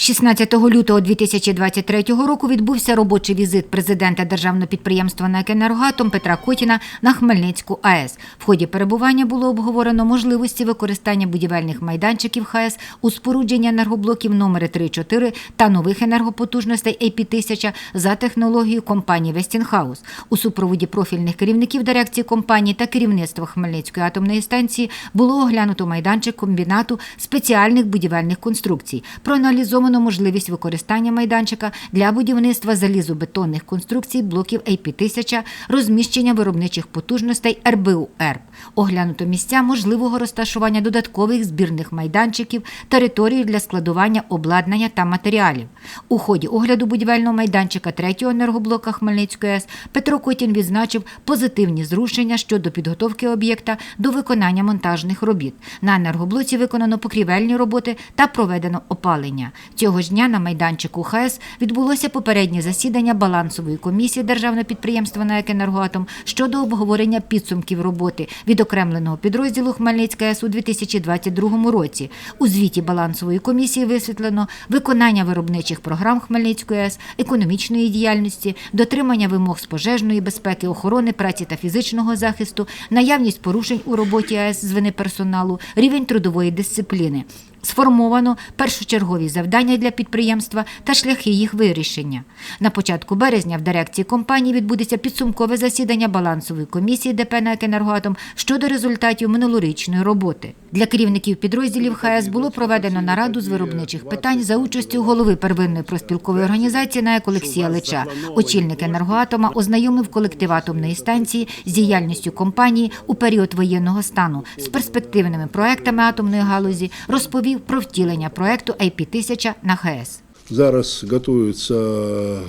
16 лютого 2023 року відбувся робочий візит президента державного підприємства «НАЕК «Енергоатом» Петра Котіна на Хмельницьку АЕС. В ході перебування було обговорено можливості використання будівельних майданчиків ХАЕС у спорудження енергоблоків номери 3-4 та нових енергопотужностей AP-1000 за технологією компанії Вестінхаус. У супроводі профільних керівників дирекції компанії та керівництва Хмельницької атомної станції було оглянуто майданчик комбінату спеціальних будівельних конструкцій. Проаналізовано можливість використання майданчика для будівництва залізобетонних конструкцій блоків AP-1000, розміщення виробничих потужностей РБУ «ЕРБ». Оглянуто місця можливого розташування додаткових збірних майданчиків, території для складування обладнання та матеріалів. У ході огляду будівельного майданчика третього енергоблока Хмельницької АЕС Петро Котін відзначив позитивні зрушення щодо підготовки об'єкта до виконання монтажних робіт. На енергоблоці виконано покрівельні роботи та проведено опалення. Цього ж дня на майданчику ХАЕС відбулося попереднє засідання балансової комісії державного підприємства «НАЕК «Енергоатом» щодо обговорення підсумків роботи відокремленого підрозділу Хмельницька АЕС у 2022 році. У звіті балансової комісії висвітлено виконання виробничих програм Хмельницької АЕС, економічної діяльності, дотримання вимог з пожежної безпеки, охорони праці та фізичного захисту, наявність порушень у роботі АЕС з вини персоналу, рівень трудової дисципліни. Сформовано першочергові завдання для підприємства та шляхи їх вирішення. На початку березня в дирекції компанії відбудеться підсумкове засідання балансової комісії ДП «НАЕК «Енергоатом» щодо результатів минулорічної роботи. Для керівників підрозділів ХАЕС було проведено нараду з виробничих питань за участю голови первинної проспілкової організації «НАЕК» Олексія Лича. Очільник енергоатома ознайомив колектив атомної станції з діяльністю компанії у період воєнного стану з перспективними проектами атомної галузі, розповів про втілення проекту IP-1000 на ХАЕС. Зараз готується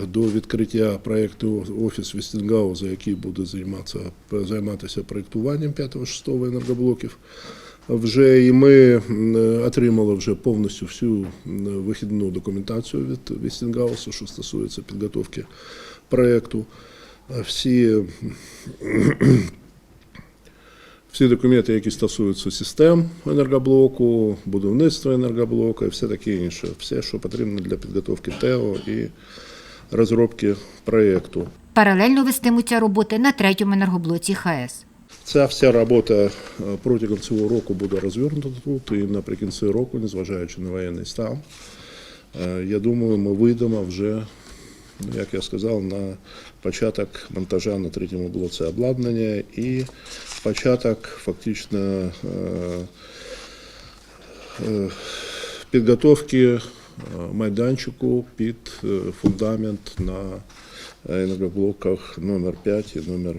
до відкриття проєкту офіс Вестінгауза, який буде займатися, займатися проєктуванням 5-6 енергоблоків. Вже і ми отримали вже повністю всю вихідну документацію від Вестінгауза, що стосується підготовки проєкту. Всі всі документи, які стосуються систем енергоблоку, будівництва енергоблоку і все таке інше. Все, що потрібно для підготовки ТЕО і розробки проєкту. Паралельно вестимуться роботи на третьому енергоблоці ХАЕС. Ця вся робота е, протягом цього року буде розвернута тут і наприкінці року, незважаючи на воєнний стан. е, Я думаю, ми вийдемо вже, як я сказав, на початок монтажа на третьому блоці обладнання і початок фактично е, е, підготовки е, майданчику під е, фундамент на енергоблоках номер 5 і номер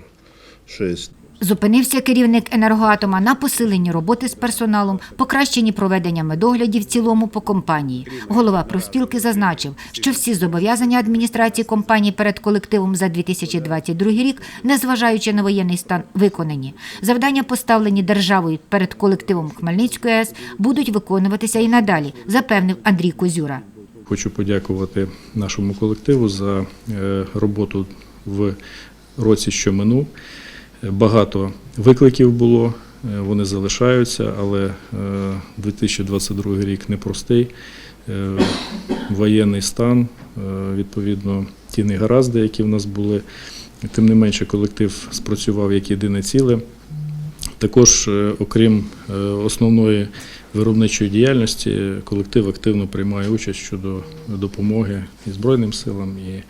6. Зупинився керівник енергоатома на посиленні роботи з персоналом, покращенні проведення медоглядів в цілому по компанії. Голова профспілки зазначив, що всі зобов'язання адміністрації компанії перед колективом за 2022 рік, незважаючи на воєнний стан, виконані. Завдання, поставлені державою перед колективом Хмельницької АЕС, будуть виконуватися і надалі, запевнив Андрій Козюра. Хочу подякувати нашому колективу за е, роботу в році, що минув. Е, Багато викликів було, е, вони залишаються, але е, 2022 рік непростий. Е, Воєнний стан, е, відповідно, ті негаразди, які в нас були. Тим не менше, колектив спрацював як єдине ціле. Також, е, окрім е, основної виробничої діяльності, колектив активно приймає участь щодо допомоги і Збройним силам, і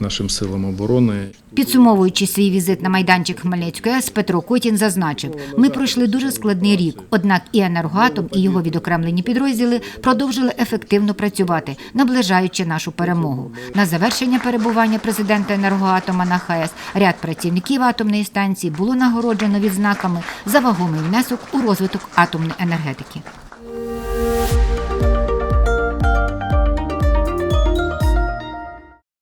нашим силам оборони. Підсумовуючи свій візит на майданчик Хмельницької АЕС, Петро Котін зазначив, ми пройшли дуже складний рік, однак і енергоатом, і його відокремлені підрозділи продовжили ефективно працювати, наближаючи нашу перемогу. На завершення перебування президента енергоатома на ХАЕС ряд працівників атомної станції було нагороджено відзнаками за вагомий внесок у розвиток атомної енергетики.